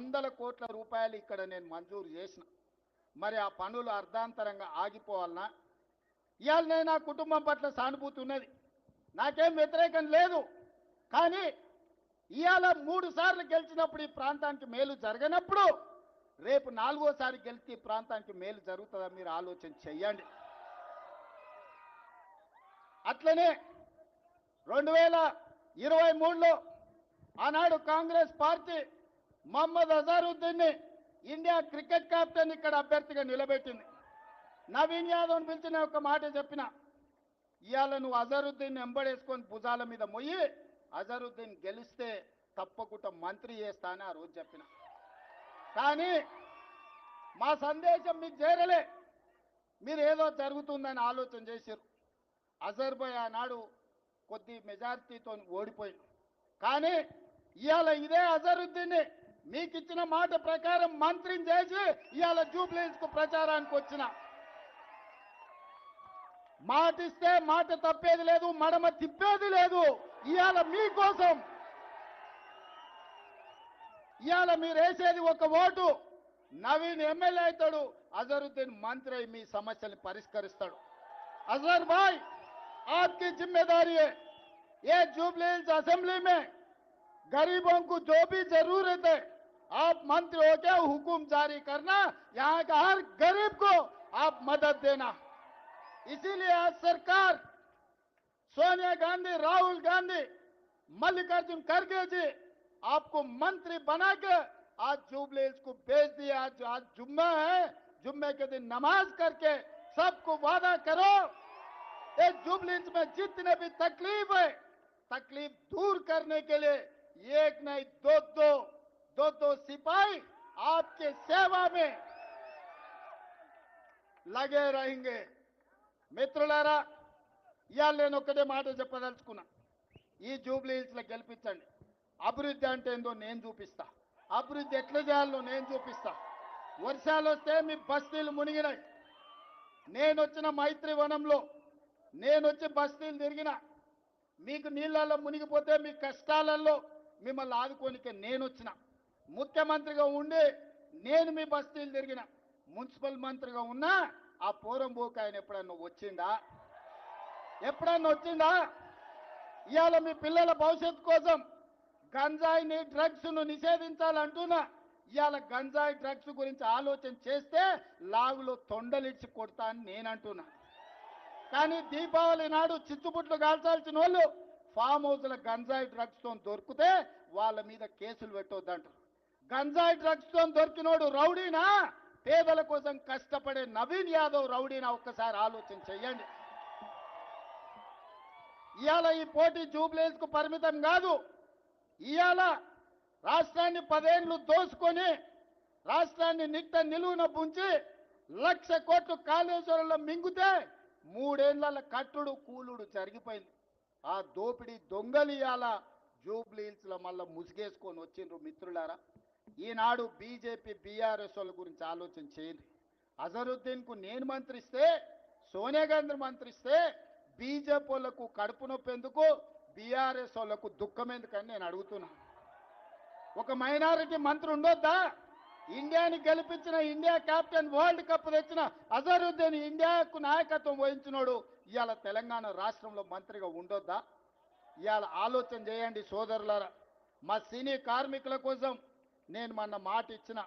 వందల కోట్ల రూపాయలు ఇక్కడ నేను మంజూరు చేసిన. మరి ఆ పనులు అర్ధాంతరంగా ఆగిపోవాలనా? ఇవాళ నేను నా కుటుంబం పట్ల సానుభూతి ఉన్నది. నాకేం వ్యతిరేకం లేదు. కానీ ఇవాళ మూడు సార్లు గెలిచినప్పుడు ఈ ప్రాంతానికి మేలు జరగనప్పుడు రేపు నాలుగోసారి గెలిచి ఈ ప్రాంతానికి మేలు జరుగుతుందా మీరు ఆలోచన చెయ్యండి అట్లనే రెండు వేల ఇరవై మూడులో ఆనాడు కాంగ్రెస్ పార్టీ మహమ్మద్ అజారుద్దీన్ని ఇండియా క్రికెట్ కెప్టెన్ ఇక్కడ అభ్యర్థిగా నిలబెట్టింది. నవీన్ యాదవ్ని పిలిచిన ఒక మాట చెప్పిన ఇవాళ నువ్వు అజరుద్దీన్ ఎంబడేసుకొని భుజాల మీద మొయ్యి అజరుద్దీన్ గెలిస్తే తప్పకుండా మంత్రి చేస్తా అని ఆ రోజు చెప్పిన. కానీ మా సందేశం మీకు చేరలే. మీరు ఏదో జరుగుతుందని ఆలోచన చేశారు అజర్బై ఆనాడు కొద్ది మెజారిటీతో ఓడిపోయింది కానీ ఇవాళ ఇదే అజరుద్దీన్ని మీకు ఇచ్చిన మాట ప్రకారం మంత్రిని చేసి ఇవాళ జూబ్లీస్ కు ప్రచారానికి వచ్చిన మాట ఇస్తే మాట తప్పేది లేదు మడమ తిప్పేది లేదు ఇవాళ మీకోసం ఇవాళ మీరు వేసేది ఒక ఓటు నవీన్ ఎమ్మెల్యే అవుతాడు అజరుద్దీన్ మంత్రి అయి మీ సమస్యల్ని పరిష్కరిస్తాడు अजहर भाई आपकी जिम्मेदारी है ये जुबली हिल्स असेंबली में गरीबों को जो भी जरूरत है मंत्री हो के हुकुम जारी करना, यहाँ का हर गरीब को आप मदद देना। इसीलिए आज सरकार सोनिया गांधी, राहुल गांधी, मल्लिकार्जुन खड़गे जी आपको मंत्री बना के आज जुबली को भेज दिया आज आज जुम्मा है, जुम्मे के दिन नमाज़ करके सबको वादा करो इस जुबली में जितने भी तकलीफ़ है, तकलीफ़ दूर करने के लिए एक नहीं, दो दो दो दो सिपाही आपके सेवा में లగే रहेंगे మిత్రులారా ఇవాళ నేను ఒక్కటే మాట చెప్పదలుచుకున్నా ఈ జూబ్లీ హిల్స్ లో గెలిపించండి అభివృద్ధి అంటే ఏందో నేను చూపిస్తా అభివృద్ధి ఎట్లా చేయాలో నేను చూపిస్తా వర్షాలు వస్తే మీ బస్తీలు మునిగినాయి నేను వచ్చిన మైత్రి వనంలో నేను వచ్చి బస్తీలు తిరిగిన మీకు నీళ్ళల్లో మునిగిపోతే మీ కష్టాలలో మిమ్మల్ని ఆదుకోనికే నేను వచ్చిన ముఖ్యమంత్రిగా ఉండి నేను మీ బస్తీలు తిరిగిన. మున్సిపల్ మంత్రిగా ఉన్నా ఆ పూరం పోక ఆయన ఎప్పుడన్నా వచ్చిందా ఎప్పుడన్నా వచ్చిందా ఇవాళ మీ పిల్లల భవిష్యత్తు కోసం గంజాయిని డ్రగ్స్ను నిషేధించాలంటున్నా. ఇవాళ గంజాయి డ్రగ్స్ గురించి ఆలోచన చేస్తే లాగులో తొండలిచ్చి కొడతా అని నేను అంటున్నా కానీ దీపావళి నాడు చిచ్చుబుట్లు కాల్చాల్సిన వాళ్ళు ఫామ్ హౌస్ల గంజాయి డ్రగ్స్తో దొరికితే వాళ్ళ మీద కేసులు పెట్టొద్దంటారు. గంజాయి డ్రగ్స్తో దొరికినోడు రౌడీనా? పేదల కోసం కష్టపడే నవీన్ యాదవ్ రౌడీనా? ఒక్కసారి ఆలోచన చెయ్యండి. ఇవాళ ఈ పోటీ జూబ్లీస్కు పరిమితం కాదు. ఇవాళ రాష్ట్రాన్ని పదేళ్ళు దోసుకొని రాష్ట్రాన్ని నిట్ట నిలువున పుంచి లక్ష కోట్లు కాళేశ్వరంలో మింగితే మూడేళ్ళ కట్టుడు కూలుడు జరిగిపోయింది. ఆ దోపిడీ దొంగలు ఇవాళ జూబ్లీహిల్స్లో మళ్ళీ ముసుగేసుకొని వచ్చిండ్రు మిత్రులారా. ఈనాడు బీజేపీ బీఆర్ఎస్ వాళ్ళ గురించి ఆలోచన చేయండి అజరుద్దీన్కు నేను మంత్రిస్తే సోనియా గాంధీ మంత్రిస్తే బీజేపీ వాళ్ళకు కడుపు నొప్పి ఎందుకు? బీఆర్ఎస్ వాళ్ళకు దుఃఖం ఎందుకని నేను అడుగుతున్నా. ఒక మైనారిటీ మంత్రి ఉండొద్దా? ఇండియాని గెలిపించిన ఇండియా కెప్టెన్ వరల్డ్ కప్ తెచ్చిన అజరుద్దీన్ ఇండియాకు నాయకత్వం వహించినోడు ఇవాళ తెలంగాణ రాష్ట్రంలో మంత్రిగా ఉండొద్దా? ఇవాళ ఆలోచన చేయండి సోదరులారా. మా సినీ కార్మికుల కోసం నేను మొన్న మాట ఇచ్చిన